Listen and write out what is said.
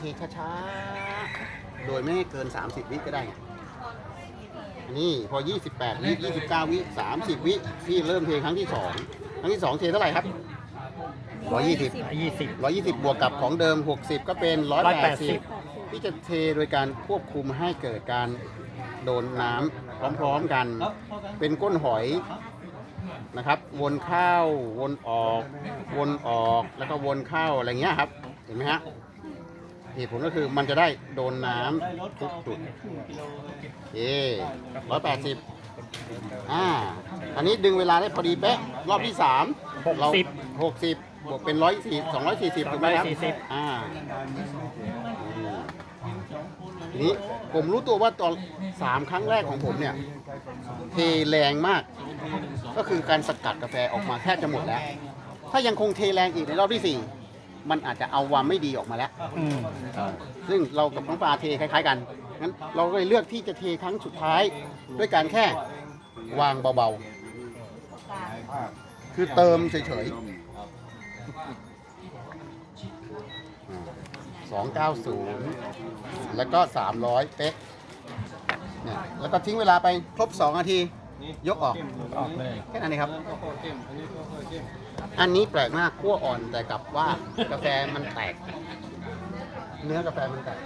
เทช้าๆ โดยไม่ให้เกิน 30 วิก็ได้ไงนี่พอ 28 วิ 29 วิ 30 วิที่เริ่มเทครั้งที่ 2 ครั้งที่ 2 เทเท่าไหร่ครับ 120 ยี่สิบ 120 บวกกับของเดิม 60 ก็เป็น 180 180ที่จะเทโดยการควบคุมให้เกิดการโดนน้ำพร้อมๆกัน เป็นก้นหอยนะครับ วนเข้า วนออก วนออก แล้วก็วนเข้าอะไรเงี้ยครับ เห็นไหมฮะ เหตุผลก็คือมันจะได้โดนน้ำทุกจุดเย่ร้อยแปดสิบอ่า อันนี้ดึงเวลาได้พอดีเป๊ะ รอบที่สามหกเราสิบหกสิบบวกเป็นร้อยสี่สองร้อยสี่สิบถูกไหมครับ240อ่าทีนี้ผมรู้ตัวว่าตอนสามครั้งแรกของผมเนี่ยเทแรงมาก ก็คือการสกัดกาแฟออกมาแทบจะหมดแล้ว ถ้ายังคงเทแรงอีกในรอบที่สี่ มันอาจจะเอาความไม่ดีออกมาแล้ว อืมซึ่งเรากับน้องปลาเทคล้ายๆกันงั้นเราก็เลยเลือกที่จะเทครั้งสุดท้าย ด้วยการแค่วางเบาๆ คือเติมเฉยๆสองเก้าศูนย์แล้วก็สามร้อยเป๊ะเนี่ยแล้วก็ทิ้งเวลาไปครบสองนาที ยกออก ออกเลยแค่นั้นเองครับอันนี้แปลกมากขั้วอ่อนแต่กลับว่ากาแฟมันแตก เนื้อกาแฟมันแตก